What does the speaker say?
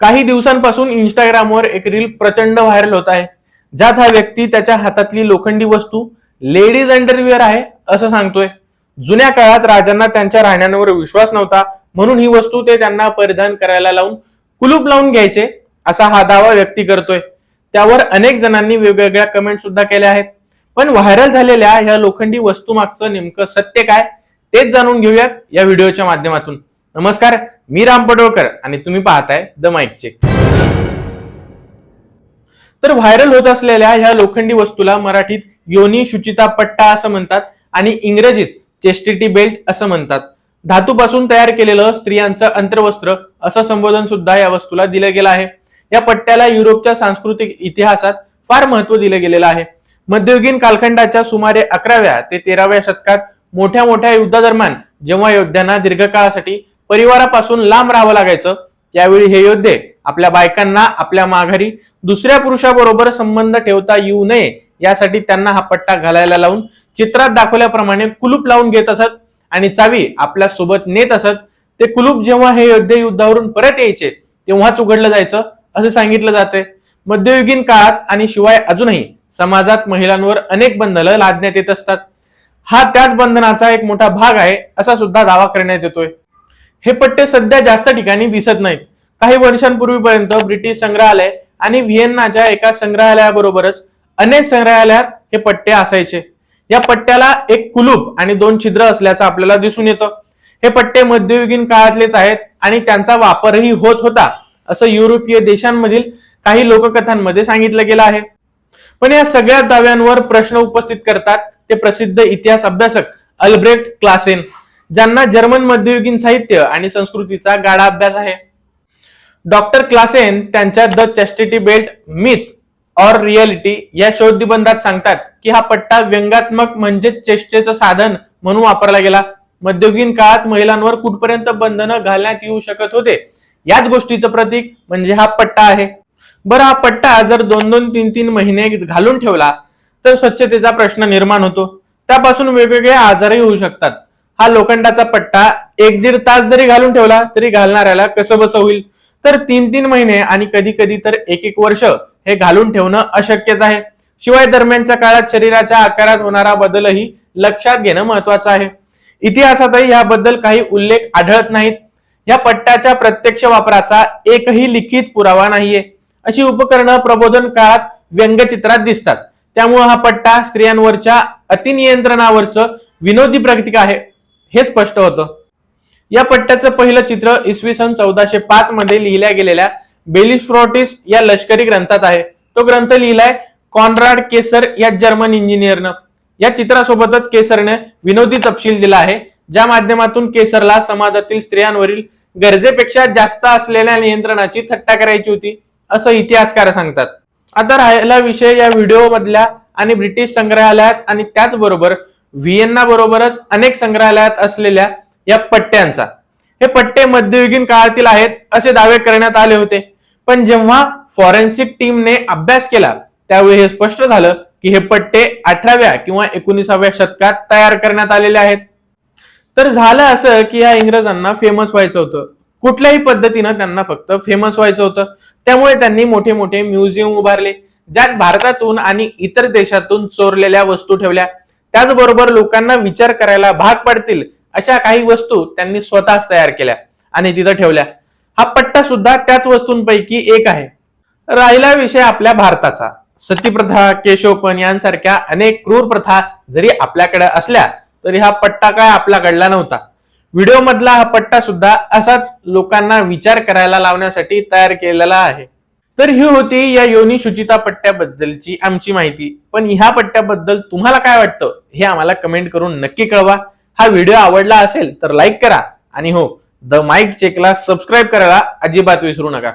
काही दिवसांपासून इंस्टाग्रामवर एक रील प्रचंड व्हायरल होत आहे. ज्यात हा व्यक्ती त्याच्या हातातली लोखंडी वस्तू लेडीज अंडरवेअर आहे असं सांगतोय. जुन्या काळात राजांना त्यांच्या राहण्यांवर विश्वास नव्हता म्हणून ही वस्तू ते त्यांना परिधान करायला लावून कुलूप लावून घ्यायचे असा हा दावा व्यक्ती करतोय. त्यावर अनेक जणांनी वेगवेगळ्या कमेंट सुद्धा केल्या आहेत. पण व्हायरल झालेल्या ह्या लोखंडी वस्तू मागचं नेमकं सत्य काय तेच जाणून घेऊयात या व्हिडिओच्या माध्यमातून. नमस्कार मी राम पडोळकर आणि तुम्ही पाहताय द माईक चेक तर व्हायरल होत असलेल्या ह्या लोखंडी वस्तूला मराठीत योनी शुचिता पट्टा असं म्हणतात आणि इंग्रजीत चेस्टिटी बेल्ट असं म्हणतात. धातूपासून तयार केलेलं स्त्रियांचं अंतर्वस्त्र असं संबोधन सुद्धा या वस्तूला दिलं गेलं आहे. या पट्ट्याला युरोपच्या सांस्कृतिक इतिहासात फार महत्त्व दिलं गेलेलं आहे. मध्ययुगीन कालखंडाच्या सुमारे अकराव्या ते तेराव्या शतकात मोठ्या मोठ्या युद्धादरम्यान जेव्हा योद्ध्यांना दीर्घकाळासाठी परिवारापासून लांब राहावं लागायचं. त्यावेळी हे योद्धे आपल्या बायकांना आपल्या माघारी दुसऱ्या पुरुषाबरोबर संबंध ठेवता येऊ नये यासाठी त्यांना हा पट्टा घालायला लावून चित्रात दाखवल्याप्रमाणे कुलूप लावून घेत असत आणि चावी आपल्यासोबत नेत असत. ते कुलूप जेव्हा हे योद्धे युद्धावरून परत यायचे तेव्हाच उघडलं जायचं असं सांगितलं जाते. मध्ययुगीन काळात आणि शिवाय अजूनही समाजात महिलांवर अनेक बंधनं लादण्यात येत असतात. हा त्याच बंधनाचा एक मोठा भाग आहे असा सुद्धा दावा करण्यात येतोय. हे पट्टे सध्या जास्त ठिकाणी दिसत नाहीत. काही वर्षांपूर्वीपर्यंत ब्रिटिश संग्रहालय आणि व्हिएन्नाच्या एका संग्रहालयाबरोबरच अनेक संग्रहालयात हे पट्टे असायचे. या पट्ट्याला एक कुलूप आणि दोन छिद्र असल्याचं आपल्याला दिसून येतं. हे पट्टे मध्ययुगीन काळातलेच आहेत आणि त्यांचा वापरही होत होता असं युरोपीय देशांमधील काही लोककथांमध्ये सांगितलं गेलं आहे. पण या सगळ्या दाव्यांवर प्रश्न उपस्थित करतात ते प्रसिद्ध इतिहास अभ्यासक अल्ब्रेक्ट क्लासेन. ज्यांना जर्मन मध्ययुगीन साहित्य आणि संस्कृतीचा गाढा अभ्यास आहे. डॉक्टर क्लासेन त्यांच्या the chastity belt myth or reality या शोधनिबंधात सांगतात की हा पट्टा व्यंगात्मक म्हणजे चेष्टेचं साधन म्हणून वापरला गेला. मध्ययुगीन काळात महिलांवर कुठपर्यंत बंधनं घालण्यात येऊ शकत होते? याच गोष्टीचं प्रतीक म्हणजे हा पट्टा आहे. बरं हा पट्टा जर दोन दोन तीन तीन महिने घालून ठेवला तर स्वच्छतेचा प्रश्न निर्माण होतो. त्यापासून वेगवेगळे आजारही होऊ शकतात. हा लोखंडाचा पट्टा एक दीड तास जरी घालून ठेवला तरी घालणाऱ्याला कसं बसं होईल. तर तीन तीन महिने आणि कधी कधी तर एक एक वर्ष हे घालून ठेवणं अशक्यच आहे. शिवाय दरम्यानच्या काळात शरीराच्या आकारात होणारा बदलही लक्षात घेणं महत्वाचं आहे. इतिहासातही याबद्दल काही उल्लेख आढळत नाहीत. या पट्ट्याच्या प्रत्यक्ष वापराचा एकही लिखित पुरावा नाहीये. अशी उपकरणं प्रबोधन काळात व्यंगचित्रात दिसतात. त्यामुळे हा पट्टा स्त्रियांवरच्या अतिनियंत्रणावरचं विनोदी प्रतीक आहे. हे स्पष्ट होतं. या पट्ट्याचं पहिलं चित्र इसवी सन चौदाशे पाच मध्ये लिहिल्या गेलेल्या बेलिस्फ्रॉटिस या लष्करी ग्रंथात आहे. तो ग्रंथ लिहिलाय कॉनराड केसर या जर्मन इंजिनियरनं. या चित्रासोबतच केसरने विनोदी तपशील दिला आहे. ज्या माध्यमातून केसरला समाजातील स्त्रियांवरील गरजेपेक्षा जास्त असलेल्या नियंत्रणाची थट्टा करायची होती असं इतिहासकार सांगतात. आता राहिला विषय या व्हिडिओ मधल्या आणि ब्रिटिश संग्रहालयात आणि त्याचबरोबर व्हिएन्ना बरोबरच अनेक संग्रहालयात असलेल्या या पट्ट्यांचा. हे पट्टे मध्ययुगीन काळातील आहेत असे दावे करण्यात आले होते. पण जेव्हा फॉरेन्सिक टीमने अभ्यास केला त्यावेळी हे स्पष्ट झालं की हे पट्टे अठराव्या किंवा एकोणीसाव्या शतकात तयार करण्यात आलेले आहेत. तर झालं असं की या इंग्रजांना फेमस व्हायचं होतं. कुठल्याही पद्धतीनं त्यांना फक्त फेमस व्हायचं होतं. त्यामुळे त्यांनी मोठे मोठे म्युझियम उभारले ज्यात भारतातून आणि इतर देशातून चोरलेल्या वस्तू ठेवल्या. त्याचबरोबर लोकांना विचार करायला भाग पडतील अशा काही वस्तू त्यांनी स्वतःच तयार केल्या आणि तिथं ठेवल्या. हा पट्टा सुद्धा त्याच वस्तूंपैकी एक आहे. राहिला विषय आपल्या भारताचा. सतीप्रथा केशवपण यांसारख्या अनेक क्रूर प्रथा जरी आपल्याकडे असल्या तरी हा पट्टा काय आपल्याकडला नव्हता. व्हिडिओ मधला हा पट्टा सुद्धा असाच लोकांना विचार करायला लावण्यासाठी तयार केलेला आहे. तर ही होती या योनी शुचिता पट्ट्याबद्दलची आमची माहिती. पण ह्या पट्ट्याबद्दल तुम्हाला काय वाटतं हे आम्हाला कमेंट करून नक्की कळवा. हा व्हिडिओ आवडला असेल तर लाईक करा. आणि हो द माईक चेकला सबस्क्राईब करायला अजिबात विसरू नका.